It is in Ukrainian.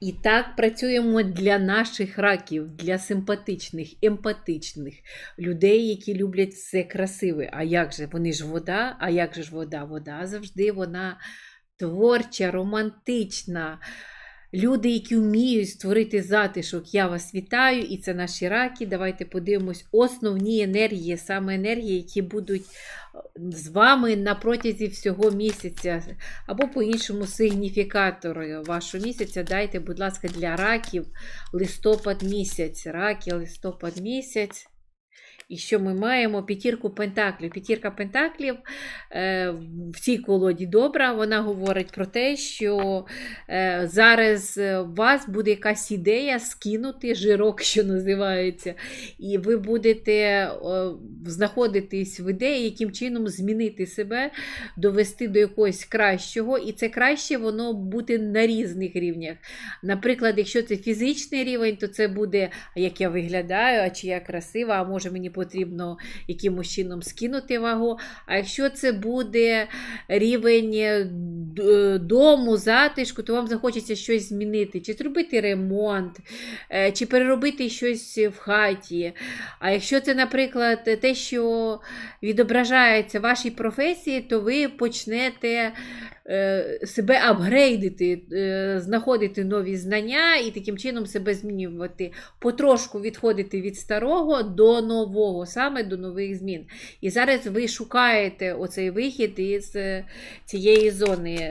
І так працюємо для наших раків, для симпатичних, емпатичних людей, які люблять все красиве. А як же вони ж вода? А як же ж вода? Вода завжди вона творча, романтична. Люди, які вміють створити затишок, я вас вітаю, і це наші раки. Давайте подивимось основні енергії, саме енергії, які будуть е, з вами на протязі всього місяця, або по-іншому сигніфікатор вашого місяця. Дайте, будь ласка, для раків листопад місяць. Раки, листопад місяць. І що ми маємо? П'ятірку пентаклів. П'ятірка пентаклів е, в цій колоді добра. Вона говорить про те, що е, зараз е, у вас буде якась ідея скинути жирок, що називається, і ви будете е, знаходитись в ідеї, яким чином змінити себе, довести до якогось кращого. І це краще воно буде на різних рівнях. Наприклад, якщо це фізичний рівень, то це буде, як я виглядаю, а чи я красива, а може мені потрібно якимось чином скинути вагу. А якщо це буде рівень е, дому, затишку, то вам захочеться щось змінити, чи зробити ремонт, е, чи переробити щось в хаті. А якщо це, наприклад, те, що відображається в вашій професії, то ви почнете е, себе апгрейдити, е, знаходити нові знання і таким чином себе змінювати, потрошку відходити від старого до саме до нових змін. І зараз ви шукаєте оцей вихід із е, цієї зони.